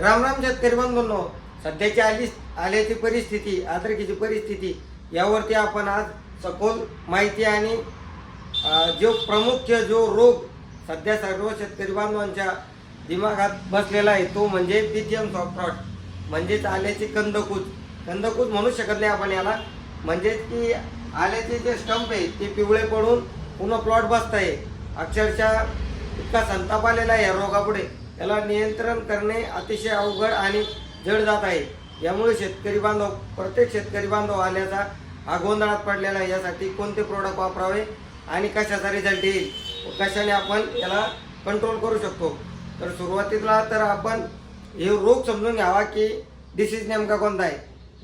राम राम शेतकरी बंधूंनो. सध्याची आली आल्याची परिस्थिती आद्रकीची परिस्थिती यावरती आपण आज सखोल माहिती आणि जो प्रमुख जो रोग सध्या सर्व शेतकरी बांधवांच्या दिमागात बसलेला आहे तो म्हणजे पिथियम सॉफ्टरॉट म्हणजेच आल्याची कंदकूज. कंदकूज म्हणू शकत नाही आपण याला. म्हणजेच की आल्याचे जे स्टंप आहे ते पिवळे पडून पुन्हा प्लॉट बसत आहे अक्षरशः इतका संताप आलेला आहे या रोगापुढे. याला नियंत्रण करणे अतिशय अवघड आणि जड जात आहे. यामुळे शेतकरी बांधव प्रत्येक शेतकरी बांधव आल्याचा हा गोंधळात पडलेला आहे. यासाठी कोणते प्रोडक्ट वापरावे आणि कशाचा रिझल्ट येईल कशाने आपण याला कंट्रोल करू शकतो? तर सुरुवातीला तर आपण हे रोग समजून घ्यावा की डिसीज नेमका कोणता आहे.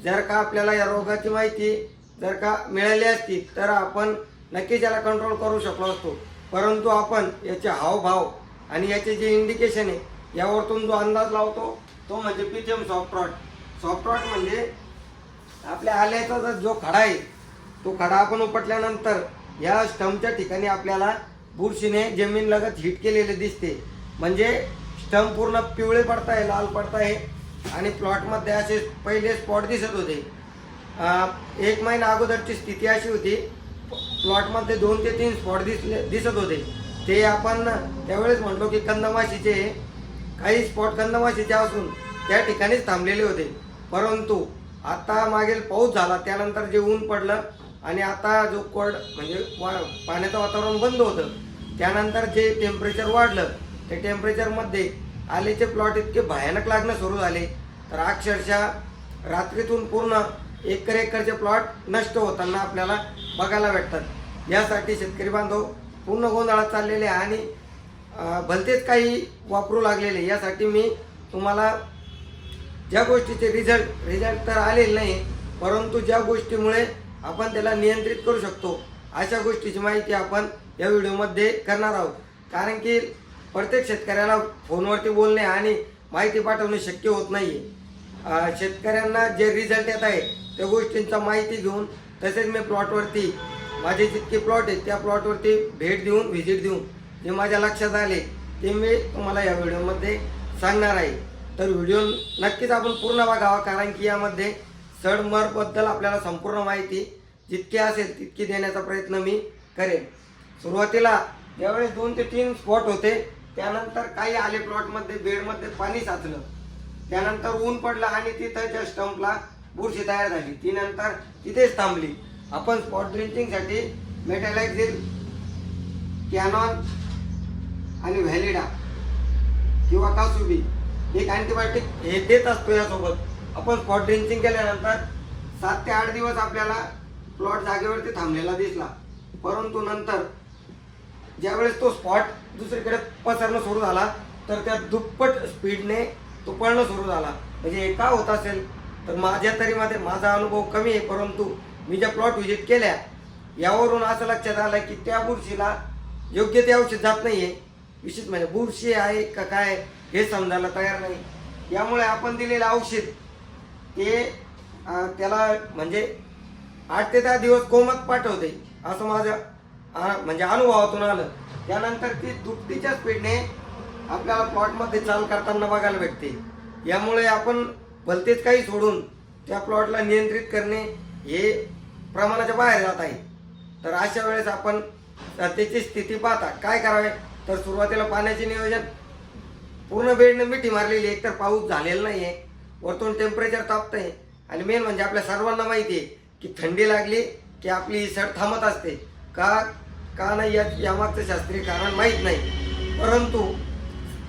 जर का आपल्याला या रोगाची माहिती जर का मिळाली असती तर आपण नक्कीच याला कंट्रोल करू शकलो असतो. परंतु आपण याचे हावभाव आणि याचे जे इंडिकेशन आहे यावरतून जो अंदाज लावतो तो म्हणजे पिथियम सॉफ्टरॉट सॉफ्ट्रॉट म्हणजे आपल्या आल्याचा जो- जो खडा आहे तो खडा आपण उपटल्यानंतर या स्टंपच्या ठिकाणी आपल्याला बुरशीने जमीन लगत हिट केलेले दिसते. म्हणजे स्टंप पूर्ण पिवळे पडताय लाल पडताय आणि प्लॉटमध्ये असे पहिले स्पॉट दिसत होते. एक महिना अगोदरची स्थिती अशी होती. प्लॉटमध्ये दोन ते तीन स्पॉट दिसले दिसत होते. ते आपण त्यावेळेस म्हणलो की कंदमाशीचे काही स्पॉट कंदमाशीचे असून त्या ठिकाणीच थांबलेले होते. परंतु आता मागील पाऊस झाला त्यानंतर जे ऊन पडलं आणि आता जो कोरड म्हणजे वा पाण्याचं वातावरण बंद होतं त्यानंतर जे टेम्परेचर वाढलं त्या टेम्परेचरमध्ये आलेचे प्लॉट इतके भयानक लागणं सुरू झाले. तर अक्षरशः रात्रीतून पूर्ण एकर एकरचे प्लॉट नष्ट होताना आपल्याला बघायला भेटतात. यासाठी शेतकरी बांधव पूर्ण गोंधळात चाललेले आहे आणि भलतेच काही वापरू लागलेले यासाठी मी तुम्हाला ज्या गोष्टीचे रिझल्ट रिझल्ट तर आलेले नाही परंतु ज्या गोष्टीमुळे आपण त्याला नियंत्रित करू शकतो अशा गोष्टीची माहिती आपण या व्हिडिओमध्ये करणार आहोत. कारण की प्रत्येक शेतकऱ्याला फोनवरती बोलणे आणि माहिती पाठवणे शक्य होत नाही शेतकऱ्यांना जे रिझल्ट येत आहे त्या गोष्टींचा माहिती घेऊन तसेच मी प्लॉटवरती माझे जितके प्लॉट आहेत त्या प्लॉटवरती भेट देऊन व्हिजिट देऊन जे माझ्या लक्षात आले ते मी तुम्हाला या व्हिडिओमध्ये सांगणार आहे. तर व्हिडिओ नक्कीच आपण पूर्ण बघावा कारण की यामध्ये सडमरबद्दल आपल्याला संपूर्ण माहिती जितकी असेल तितकी देण्याचा प्रयत्न मी करेन. सुरुवातीला ज्यावेळेस दोन ते तीन स्पॉट होते त्यानंतर काही आले प्लॉटमध्ये बेडमध्ये पाणी साचलं. त्यानंतर ऊन पडलं आणि तिथं त्या स्टंपला बुरशी तयार झाली. ती नंतर तिथेच थांबली. आपण स्पॉट ड्रिंकिंगसाठी मेटॅलायझिल कॅनॉन आणि व्हॅलिडा किंवा कासुबी एक अँटीबायोटिक हे देत असतो यासोबत. आपण स्पॉट ड्रिंकिंग केल्यानंतर सात ते आठ दिवस आपल्याला प्लॉट जागेवरती थांबलेला दिसला. परंतु नंतर ज्यावेळेस तो स्पॉट दुसरीकडे पसरणं सुरू झाला तर त्या दुप्पट स्पीडने तो पळणं सुरू झाला. म्हणजे एका होत असेल? तर माझ्या तरी मध्ये माझा अनुभव कमी आहे परंतु मी ज्या प्लॉट व्हिजिट केल्या यावरून असं लक्षात आलं की त्या बुरशीला योग्य ते औषध जात नाही आहे विशेष म्हणजे बुरशी आहे का काय हे समजायला तयार नाही. यामुळे आपण दिलेलं औषध ते त्याला म्हणजे आठ ते दहा दिवस कोमत पाठवते असं माझ्या म्हणजे अनुभवातून आलं. त्यानंतर ती दुपटीच्या स्पीडने आपल्याला प्लॉटमध्ये चाल करताना बघायला भेटते. यामुळे आपण भलतेच काही सोडून त्या प्लॉटला नियंत्रित करणे हे प्रमाणाच्या बाहेर जात आहे. तर अशा वेळेस आपण सध्याची स्थिती पाहता. काय करावे? तर सुरुवातीला पाण्याचे नियोजन. पूर्ण बेडनं मिठी मारलेली एकतर पाऊस झालेला नाही आहे वरतून टेम्परेचर तापतंय. आणि मेन म्हणजे आपल्या सर्वांना माहिती आहे की थंडी लागली की आपली ही सड थांबत असते. का का नाही या यामागचं शास्त्रीय कारण माहीत नाही. परंतु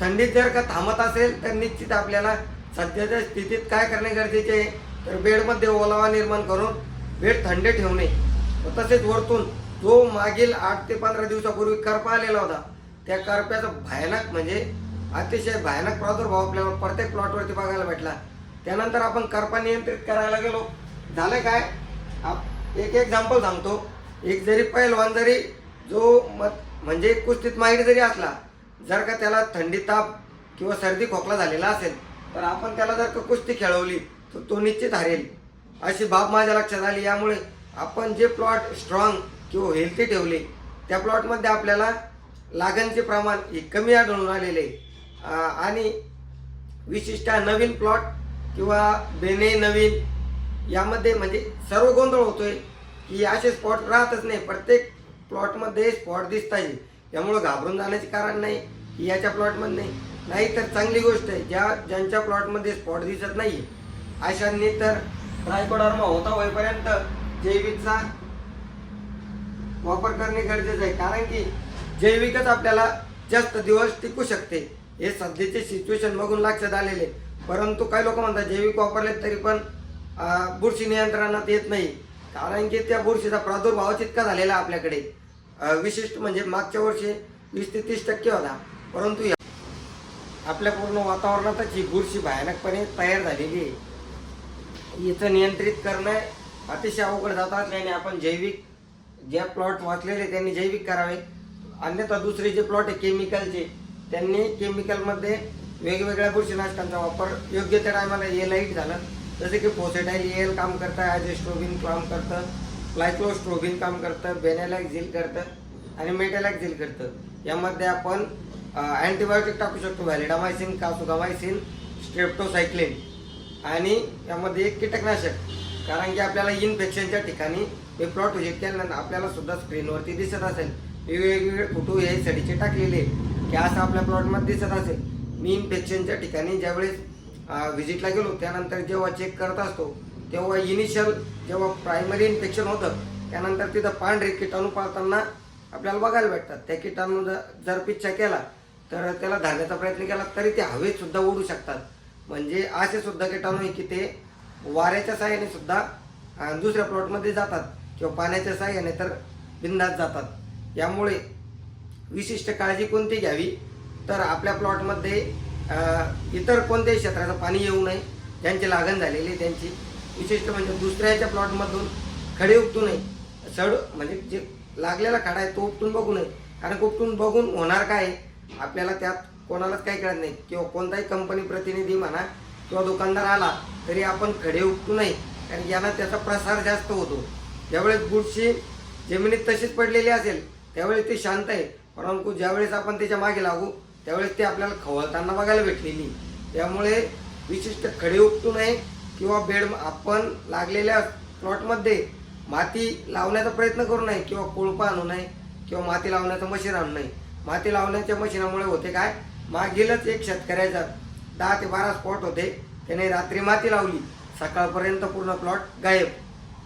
थंडीत जर का थांबत असेल तर निश्चित आपल्याला सध्याच्या स्थितीत काय करणे गरजेचे आहे? तर बेडमध्ये ओलावा निर्माण करून वेळ थंड ठेवणे व तसेच वरतून जो मागील आठ ते पंधरा दिवसापूर्वी करपा आलेला होता त्या करप्याचा भयानक म्हणजे अतिशय भयानक प्रादुर्भाव आपल्याला प्रत्येक प्लॉटवरती बघायला भेटला. त्यानंतर आपण करपा नियंत्रित करायला गेलो. झालं काय? आप एक एक्झाम्पल सांगतो. एक जरी पैलवान जरी जो मत म्हणजे कुस्तीत माहीर जरी असला जर का त्याला थंडी ताप किंवा सर्दी खोकला झालेला असेल तर आपण त्याला जर का कुस्ती खेळवली तर तो निश्चित हरेल. अशी बाब माझ्या लक्षात आली. यामुळे आपण जे प्लॉट स्ट्रॉंग किंवा हेल्थी ठेवले त्या प्लॉटमध्ये आपल्याला लागणचे प्रमाण हे कमी आढळून आलेले. आहे. आणि विशिष्ट नवीन प्लॉट किंवा बेने नवीन यामध्ये म्हणजे सर्व गोंधळ होतोय की असे स्पॉट राहतच नाही. प्रत्येक प्लॉटमध्ये स्पॉट दिसत आहे त्यामुळं घाबरून जाण्याचे कारण नाही की याच्या प्लॉटमध्ये नाही नाही तर चांगली गोष्ट आहे ज्या ज्यांच्या प्लॉटमध्ये स्पॉट दिसत नाही अशांनी तर ट्रायकोडर्मा होता होईपर्यंत जैविकचा वापर करणे गरजेचं आहे. कारण की जैविकच आपल्याला जास्त दिवस टिकू शकते. हे सध्याचे सिच्युएशन बघून लक्षात आलेले परंतु काही लोक म्हणतात जैविक वापरले तरी पण बुरशी नियंत्रणात येत नाही. कारण की त्या बुरशीचा प्रादुर्भाव तितका झालेला आपल्याकडे. विशिष्ट म्हणजे मागच्या वर्षी वीस ते तीस टक्के होता. परंतु आपल्या पूर्ण वातावरणातच ही बुरशी भयानकपणे तयार झालेली आहे. इथं नियंत्रित करणं अतिशय अवघड जात. असल्याने आपण जैविक ज्या प्लॉट वाचलेले त्यांनी जैविक करावे. अन्यथा दुसरे जे प्लॉट आहे केमिकलचे त्यांनी केमिकलमध्ये वेगवेगळ्या बुरशीनाशकांचा वापर योग्य त्या टायमाला ए लाइट झालं. जसे की फोसेटाईल एल काम करतं ॲजेस्ट्रोबिन काम करतं लायक्लोस्ट्रोबिन काम करतं बेनेलॅक्झिल करतं आणि मेटॅलॅक्झिल करतं. यामध्ये आपण अँटीबायोटिक टाकू शकतो व्हॅलिडामायसिन कासुगामायसिन स्ट्रेप्टोसायक्लिन आणि यामध्ये एक कीटकनाशक. कारण की आपल्याला इन्फेक्शनच्या ठिकाणी हे प्लॉट व्हिजिट केल्यानंतर आपल्याला सुद्धा स्क्रीनवरती दिसत असेल. वेगवेगळे फोटो हे सडीचे टाकलेले की असं आपल्या प्लॉटमध्ये दिसत असेल. मी इन्फेक्शनच्या ठिकाणी ज्यावेळेस व्हिजिटला गेलो त्यानंतर जेव्हा चेक करत असतो तेव्हा इनिशियल जेव्हा प्रायमरी इन्फेक्शन होतं त्यानंतर तिथं पांढरे किटाणू पाळताना आपल्याला बघायला भेटतात. त्या किटाणू जर पिच्छा केला तर त्याला धाडण्याचा प्रयत्न केला तरी ते हवेत सुद्धा उडू शकतात. म्हणजे असे सुद्धा किटाणू आहे की ते वाऱ्याच्या साह्याने सुद्धा दुसऱ्या प्लॉटमध्ये जातात किंवा पाण्याच्या साह्याने तर बिंदात जातात. यामुळे विशिष्ट काळजी कोणती घ्यावी? तर आपल्या प्लॉटमध्ये इतर कोणत्याही क्षेत्राचं पाणी येऊ नये. ज्यांची लागण झालेली आहे त्यांची. विशिष्ट म्हणजे दुसऱ्याच्या प्लॉटमधून खडे उपटू नये. सड म्हणजे जे लागलेला खडा आहे तो उपटून बघू नये. कारण उपटून बघून होणार काय? आपल्याला त्यात कोणालाच काही कळत नाही. किंवा कोणताही कंपनी प्रतिनिधी म्हणा किंवा दुकानदार आला तरी आपण खडे उठू नये. कारण यानं त्याचा प्रसार जास्त होतो. ज्यावेळेस बुरशी जमिनीत तशीच पडलेली असेल त्यावेळेस ती शांत आहे. परंतु ज्यावेळेस आपण त्याच्यामागे लागू त्यावेळेस ते आपल्याला खवळताना बघायला भेटलेली त्यामुळे विशिष्ट खडे उपटू नये किंवा बेड आपण लागलेल्या प्लॉटमध्ये माती लावण्याचा प्रयत्न करू नये किंवा कोळपा आणू नये किंवा माती लावण्याचं मशीन आणू नये. माती लावण्याच्या मशीनामुळे होते काय? मागीलच एक शेतकऱ्याचा दहा ते बारा स्पॉट होते. त्याने रात्री माती लावली. सकाळपर्यंत पूर्ण प्लॉट गायब.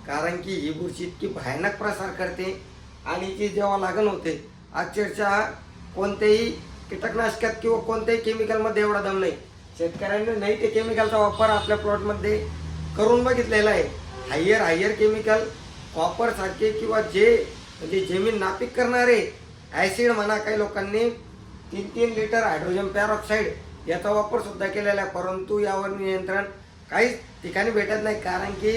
कारण की ही बुरशी इतकी भयानक प्रसार करते आणि ती जेव्हा लागण होते अक्षरशः कोणत्याही कीटकनाशकात किंवा कोणत्याही केमिकलमध्ये एवढा दम नाही. शेतकऱ्यांनी नाही ते केमिकलचा वापर आपल्या प्लॉटमध्ये करून बघितलेला आहे. हायर हायर केमिकल कॉपरसारखे किंवा जे म्हणजे जमीन नापीक करणारे ॲसिड म्हणा काही लोकांनी तीन तीन लिटर हायड्रोजन पॅरॉक्साईड याचा वापर सुद्धा केलेला आहे. परंतु यावर नियंत्रण काहीच ठिकाणी भेटत नाही. कारण की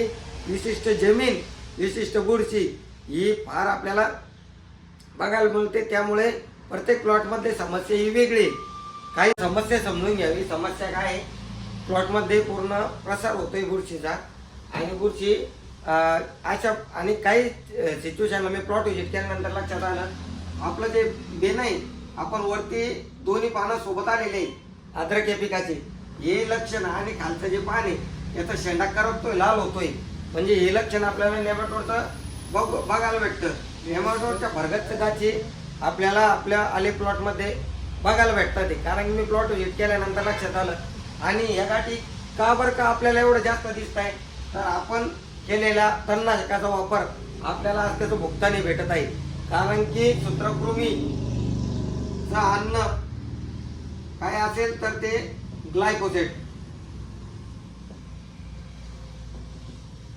विशिष्ट जमीन विशिष्ट बुरशी ही फार आपल्याला बघायला मिळते. त्यामुळे प्रत्येक प्लॉटमध्ये समस्या ही वेगळी. काही समस्या समजून घ्यावी. समस्या काय आहे? प्लॉटमध्ये पूर्ण प्रसार होतोय बुरशीचा. आणि बुरशी अशा आणि काही सिच्युएशनला मी प्लॉट विजिट केल्यानंतर लक्षात आलं. आपलं जे बेन आहे आपण वरती दोन्ही पानं सोबत आलेले अद्रक या पिकाचे. हे लक्षण आणि खालचं जे पान आहे याचा शेंडा करपतोय लाल होतोय. म्हणजे हे लक्षण आपल्याला नेमाटोडचं बघ बघायला भेटतं. नेमाटोडच्या भरगतगाची आपल्याला आपल्या आले प्लॉटमध्ये बघायला भेटतात ते. कारण की मी प्लॉट व्हिजिट केल्यानंतर लक्षात आलं. आणि या गाठी का बरं का आपल्याला एवढं जास्त दिसत आहे तर आपण केलेल्या तणनाशकाचा वापर आपल्याला आज त्याचं भुगतानी भेटत आहे. कारण की सूत्रकृमी अन्न काय असेल तर ते ग्लायकोसेट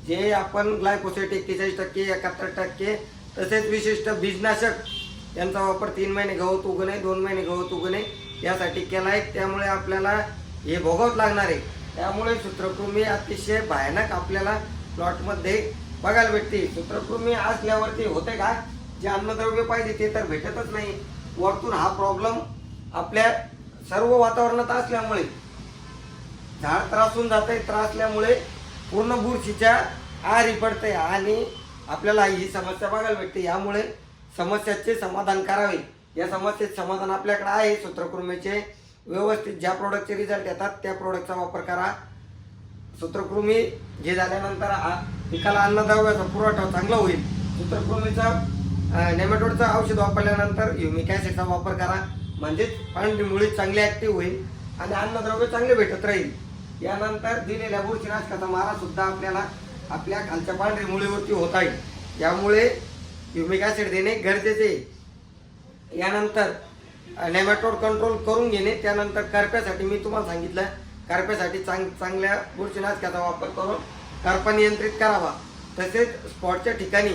जे आपण ग्लायकोसेट एक्केचाळीस टक्के एकाहत्तर टक्के तसेच विशिष्ट बीजनाशक यांचा वापर तीन महिने गवत उगणे दोन महिने गवत उगणे यासाठी केला आहे त्यामुळे आपल्याला हे भोगावं लागणार आहे. त्यामुळे सूत्रकृमी अतिशय भयानक आपल्याला प्लॉटमध्ये बघायला भेटते. सूत्रकृमी असल्यावरती होते का? जे अन्नद्रव्य पाहिजे ते तर भेटतच नाही. वरतून हा प्रॉब्लेम आपल्या सर्व वातावरणात असल्यामुळे झाड त्रासून जात आहे त्रासल्यामुळे पूर्ण बुरशीच्या आहारी पडते आणि आपल्याला ही समस्या बघायला भेटते. यामुळे समस्याचे समाधान करावे. या समस्येचे समाधान आपल्याकडे आहे. सूत्रकृमीचे व्यवस्थित ज्या प्रोडक्टचे रिझल्ट येतात त्या प्रोडक्टचा वापर करा. सूत्रकृमी जे झाल्यानंतर पिकाला अन्नद्रव्याचा पुरवठा चांगला होईल. सूत्रकृमीचा नेमॅटोडचं औषध वापरल्यानंतर युमिक ॲसिडचा वापर करा. म्हणजेच पांढरी मुळी चांगली ॲक्टिव्ह होईल आणि अन्नद्रव्य चांगले भेटत राहील. यानंतर दिलेल्या बुरशीनाशकाचा मारा सुद्धा आपल्याला आपल्या खालच्या पांढरी मुळीवरती होता येईल यामुळे युमिक ॲसिड देणे गरजेचे आहे. यानंतर नेमॅटोड कंट्रोल करून घेणे त्यानंतर करप्यासाठी मी तुम्हाला सांगितलं करप्यासाठी चांग चांगल्या बुरशीनाशकाचा वापर करून करपा नियंत्रित करावा. तसेच स्पॉटच्या ठिकाणी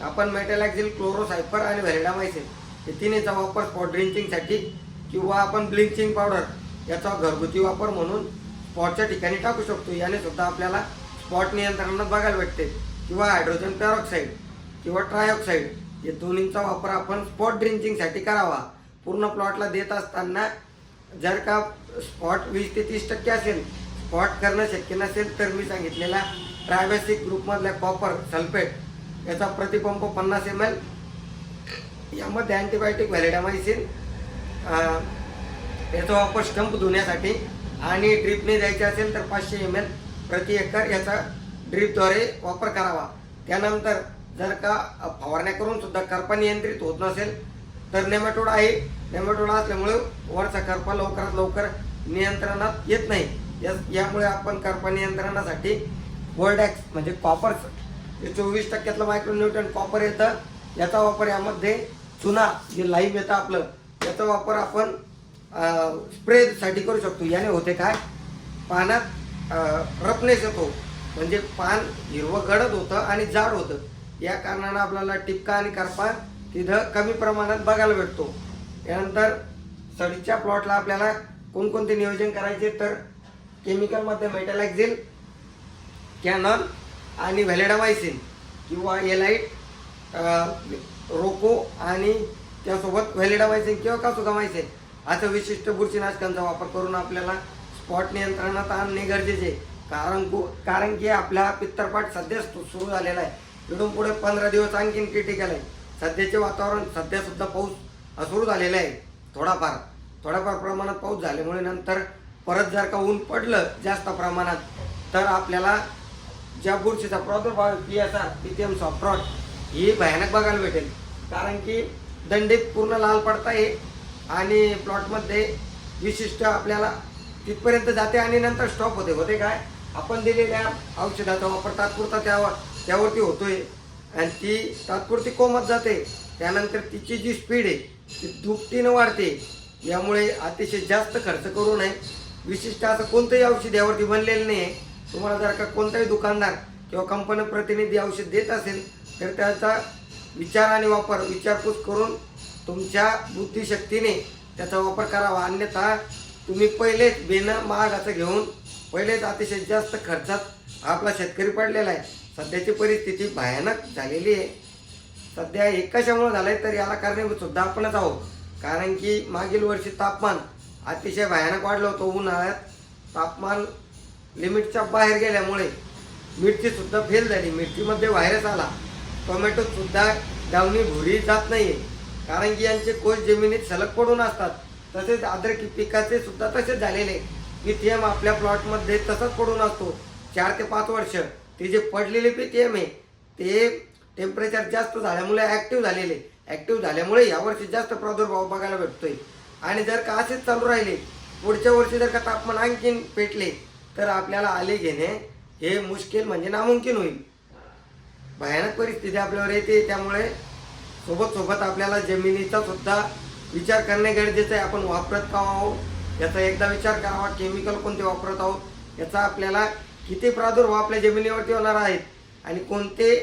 आपण मेटॅलॅक्झिल क्लोरोसायपर आणि व्हॅरिडामायसिन हे तिन्हीचा वापर स्पॉट ड्रिंचिंगसाठी किंवा आपण ब्लिंचिंग पावडर याचा घरगुती वापर म्हणून स्पॉटच्या ठिकाणी टाकू शकतो. याने सुद्धा आपल्याला स्पॉट नियंत्रणात बघायला भेटते. किंवा हायड्रोजन पेरॉक्साईड किंवा ट्रायऑक्साईड या दोन्हींचा वापर आपण स्पॉट ड्रिंचिंगसाठी करावा. पूर्ण प्लॉटला देत असताना जर का स्पॉट वीस ते तीस टक्के असेल स्पॉट करणं शक्य नसेल तर मी सांगितलेला ट्रायबॅसिक ग्रुपमधल्या कॉपर सल्फेट याचा प्रतिपंप पन्नास एम एल यामध्ये अँटीबायोटिक व्हॅलिडामायसिन याचा वापर स्टंप धुण्यासाठी आणि ड्रीपने द्यायचे असेल तर पाचशे एम एल प्रति एकर याचा ड्रीपद्वारे वापर करावा. त्यानंतर जर का फवारण्या करून सुद्धा करपा नियंत्रित होत नसेल तर नेमॅटोड आहे. नेमॅटोड असल्यामुळे वरचा करपा लवकरात लवकर नियंत्रणात येत नाही. यामुळे आपण करपा नियंत्रणासाठी वर्डॅक्स म्हणजे कॉपर चोवीस टक्क्यातलं मायक्रोन्यूटन कॉपर येतं. याचा वापर यामध्ये चुना जे लाईव्ह येतं आपलं याचा वापर आपण स्प्रेसाठी करू शकतो. याने होते काय? पानात रफनेस येतो. म्हणजे पान हिरवं गडद होतं आणि जाड होतं. या कारणानं आपल्याला टिपका आणि करपा तिथं कमी प्रमाणात बघायला भेटतो. यानंतर सडीच्या प्लॉटला आपल्याला कोणकोणते नियोजन करायचे? तर केमिकलमध्ये मेटॅलॅक्झिल कॅनॉन आणि व्हॅलेडामायसिन किंवा एलाईट रोको आणि त्यासोबत व्हॅलेडामायसिन किंवा कासुगामायसिन असं विशिष्ट बुरशीनाशकांचा वापर करून आपल्याला स्पॉट नियंत्रणात आणणे गरजेचे आहे. कारण को कारण की आपला पित्तरपाठ सध्या सु- सुरू झालेला आहे. इथून पुढे पंधरा दिवस आणखीन क्रिटिकल आहे सध्याचे वातावरण सध्यासुद्धा पाऊस सुरू झालेला आहे. थोडाफार थोड्याफार प्रमाणात पाऊस झाल्यामुळे नंतर परत जर का ऊन पडलं जास्त प्रमाणात तर आपल्याला ज्या बुरशीचा प्रादुर्भाव ती S R P T M सॉफ्रॉड ही भयानक बघायला भेटेल. कारण की दंडीत पूर्ण लाल पडता येईल आणि प्लॉटमध्ये विशिष्ट आपल्याला तिथपर्यंत जाते आणि नंतर स्टॉप होते. होते काय? आपण दिलेल्या औषधाचा वापर तात्पुरता त्यावर त्यावरती होतोय. आणि ती तात्पुरती कोमत जाते. त्यानंतर तिची जी स्पीड आहे ती दुपटीनं वाढते. यामुळे अतिशय जास्त खर्च करू नये. विशिष्ट असं कोणतंही औषध यावरती बनलेलं नाही आहे तुम्हाला जर का कोणताही दुकानदार किंवा कंपनी प्रतिनिधी औषध देत असेल तर त्याचा विचार आणि वापर विचारपूस करून तुमच्या बुद्धिशक्तीने त्याचा वापर करावा. अन्यथा तुम्ही पहिलेच बेनं महागाचं घेऊन पहिलेच अतिशय जास्त खर्चात आपला शेतकरी पडलेला आहे. सध्याची परिस्थिती भयानक झालेली आहे. सध्या हे कशामुळे झालंय तर याला कारणीभूत सुद्धा आपणच आहोत. कारण की मागील वर्षी तापमान अतिशय भयानक वाढलं होतं. उन्हाळ्यात तापमान लिमिटच्या बाहेर गेल्यामुळे मिरची सुद्धा फेल झाली. मिरचीमध्ये व्हायरस आला. टोमॅटो सुद्धा डावणी भुरी जात नाहीये. कारण की यांचे कोष जमिनीत सलग पडून असतात. तसेच अद्रकी पिकाचे सुद्धा तसेच झालेले. पीटीएम आपल्या प्लॉटमध्ये तसंच पडून असतो. चार ते पाच वर्ष. ते जे पडलेले पीटीएम आहे ते टेम्परेचर जास्त झाल्यामुळे ॲक्टिव्ह झालेले. ॲक्टिव्ह झाल्यामुळे यावर्षी जास्त प्रादुर्भाव बघायला भेटतोय. आणि जर का असेच चालू राहिले पुढच्या वर्षी जर का तापमान आणखीन पेटले तर आपल्याला आले घेणे हे मुश्किल म्हणजे नामुमकिन होईल. भयानक परिस्थिती आपल्यावर येते त्यामुळे सोबत सोबत आपल्याला जमिनीचा सुद्धा विचार करणे गरजेचं आहे. आपण वापरत का आहोत याचा एकदा विचार करावा. केमिकल कोणते वापरत आहोत? याचा आपल्याला किती प्रादुर्भाव आपल्या जमिनीवरती होणार आहेत आणि कोणते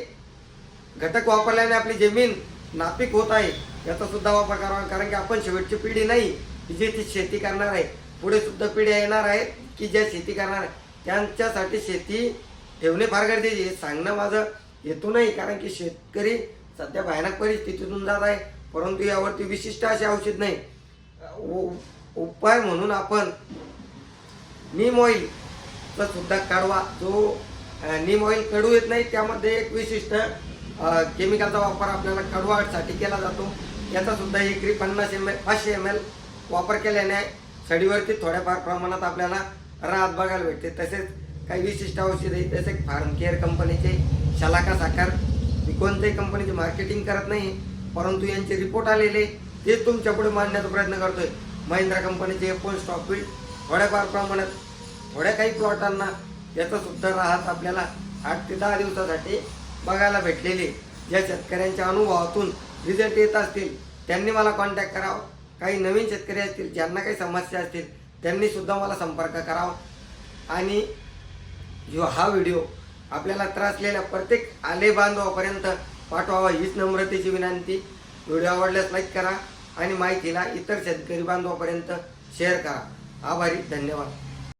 घटक वापरल्याने आपली जमीन नापीक होत आहे? याचा सुद्धा वापर करावा. कारण की आपण शेवटची पिढी नाही जी ती शेती करणार आहे. पुढे सुद्धा पिढ्या येणार आहेत. की ज्या शेती करणार त्यांच्यासाठी शेती ठेवणे फार गरजेचे हे सांगणं माझं हेतू नाही कारण की शेतकरी सध्या भयानक परिस्थितीतून जात आहे परंतु यावरती विशिष्ट असे औषध नाही. उ- उपाय म्हणून आपण नीम ऑइलचा सुद्धा कडवा जो नीम ऑइल कडू येत नाही त्यामध्ये एक विशिष्ट केमिकलचा वापर आपल्याला कडवासाठी केला जातो. याचा सुद्धा एकरी पन्नास एम एल पाचशे एम एल वापर केल्याने सडीवरती थोड्याफार प्रमाणात आपल्याला राहत बघायला भेटते. तसेच काही विशिष्ट औषधे जसे फार्म केअर कंपनीचे शलाका साखर. मी कोणत्याही कंपनीचे मार्केटिंग करत नाही परंतु यांचे रिपोर्ट आलेले ते तुमच्यापुढे मांडण्याचा प्रयत्न करतोय. महिंद्रा कंपनीचे फोन स्टॉपीड थोड्याफार प्रमाणात थोड्या काही प्लॉटांना याचा सुद्धा राहत आपल्याला आठ ते दहा दिवसासाठी बघायला भेटलेले. ज्या शेतकऱ्यांच्या अनुभवातून रिझल्ट येत असतील त्यांनी मला कॉन्टॅक्ट करावं. काही नवीन शेतकरी असतील ज्यांना काही समस्या असतील त्यांनी सुद्धा मला संपर्क करावा. आणि जो हा व्हिडिओ आपल्याला त्रासलेल्या प्रत्येक आले बांधवापर्यंत पाठवावा हीच नम्रतेची विनंती. व्हिडिओ आवडल्यास लाईक करा आणि माहितीला इतर शेतकरी बांधवापर्यंत शेअर करा. आभारी धन्यवाद.